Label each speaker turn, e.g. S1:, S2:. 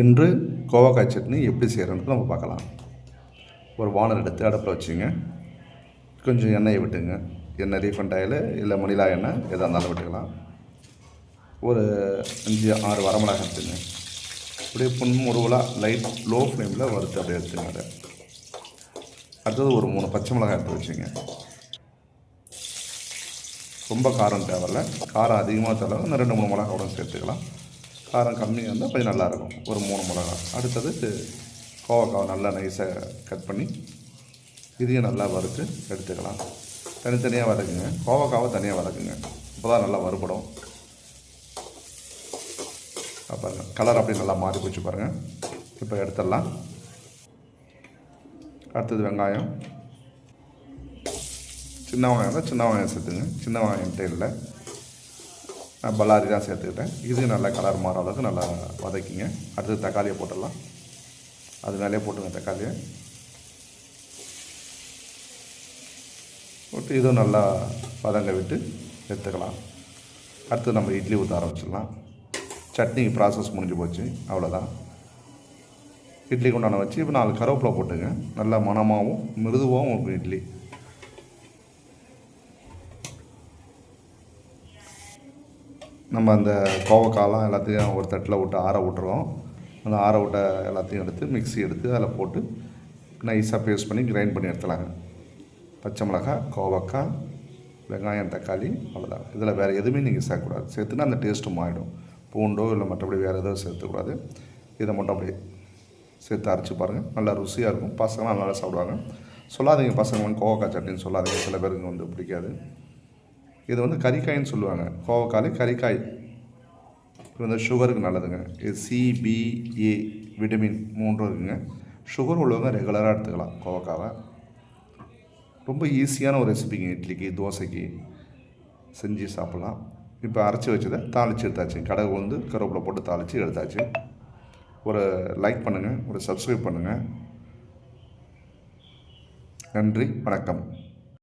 S1: இன்று கோவக்காய் சட்னி எப்படி செய்கிறோன்னு நம்ம பார்க்கலாம். ஒரு வானல் எடுத்து அடுப்பில் வச்சுங்க. கொஞ்சம் எண்ணெயை விட்டுங்க. எண்ணெய் ரீஃபண்ட் ஆயில் இல்லை மணிலா எண்ணெய் எதாக இருந்தாலும் விட்டுக்கலாம். ஒரு அஞ்சு ஆறு வரமிளகாய் எடுத்துங்க. அப்படியே புன்முருவலாக லைட் லோ ஃப்ளேமில் வறுத்து அப்படியே எடுத்துங்க அதை. அடுத்தது ஒரு மூணு பச்சை மிளகாய் எடுத்து வச்சுங்க. ரொம்ப காரம் தேவையில்ல. காரம் அதிகமாக தேவை இந்த ரெண்டு மூணு மிளகாய் கூட சேர்த்துக்கலாம். காரம் கம்மியாக இருந்தால் கொஞ்சம் நல்லாயிருக்கும். ஒரு மூணு மிளகா. அடுத்தது கோவக்காவை நல்லா நைஸாக கட் பண்ணி இதையும் நல்லா வறுத்து எடுத்துக்கலாம். தனித்தனியாக வதக்குங்க. கோவக்காவை தனியாக வதக்குங்க. அப்போ தான் நல்லா வறுபடும். பாருங்கள் கலர் அப்படியே நல்லா மாறி போச்சு பாருங்கள் இப்போ எடுத்துடலாம். அடுத்தது வெங்காயம். சின்ன வெங்காயம் தான் சின்ன வெங்காயம் சேர்த்துங்க. சின்ன வெங்காயம் இல்லை. நான் பல்லாரி தான் சேர்த்துக்கிட்டேன். இது நல்லா கலர் மாற அளவுக்கு நல்லா வதக்கிங்க. அடுத்து தக்காளியை போட்டுடலாம். அது மேலே போட்டுங்க தக்காளியை. போட்டு இதுவும் நல்லா வதங்க விட்டு எடுத்துக்கலாம். அடுத்து நம்ம இட்லி ஊற்ற ஆரம்பிச்சிடலாம். சட்னி ப்ராசஸ் முடிஞ்சு போச்சு. அவ்வளோதான் இட்லி கொண்டான வச்சு இப்போ நாலு கருவேப்பிலை போட்டுங்க. நல்லா மணமாகவும் மிருதுவாகவும் இருக்கும் இட்லி. நம்ம அந்த கோவக்காலாம் எல்லாத்தையும் ஒரு தட்டில் விட்டு ஆற விட்டுருவோம். அந்த ஆற விட்ட எல்லாத்தையும் எடுத்து மிக்ஸி எடுத்து அதில் போட்டு நைஸாக பேஸ்ட் பண்ணி கிரைண்ட் பண்ணி எடுத்துலாங்க பச்சை மிளகாய் கோவக்காய் வெங்காயம் தக்காளி அவ்வளோதான் இதில் வேறு எதுவுமே நீங்கள் சேர்க்கக்கூடாது. சேர்த்துனா அந்த டேஸ்ட்டும் ஆகிடும் பூண்டோ இல்லை மற்றபடி வேறு எதுவும் சேர்த்துக்கூடாது. இதை மட்டும் அப்படியே சேர்த்து அரைச்சி பாருங்கள் நல்லா ருசியாக இருக்கும். பசங்களாம் நல்லா சாப்பிடுவாங்க. சொல்லாதீங்க பசங்க. வந்து கோவக்காய் சட்னின்னு சொல்லாதீங்க. சில பேருக்கு வந்து பிடிக்காது. இது வந்து கறிக்காயின்னு சொல்லுவாங்க. கோவக்காய் கறிக்காய் இது வந்து சுகருக்கு நல்லதுங்க. இது சிபிஏ விட்டமின் மூன்று இருக்குங்க. சுகர் உள்ளவங்க ரெகுலராக எடுத்துக்கலாம் கோவக்காவை. ரொம்ப ஈஸியான ஒரு ரெசிபிங்க இட்லிக்கு தோசைக்கு. செஞ்சு சாப்பிட்லாம். இப்போ அரைச்சி வச்சதை தாளித்து எடுத்தாச்சு. கடை வந்து கருவேப்பிலை போட்டு தாளித்து எடுத்தாச்சு. ஒரு லைக் பண்ணுங்கள் ஒரு சப்ஸ்கிரைப் பண்ணுங்கள் நன்றி. வணக்கம்.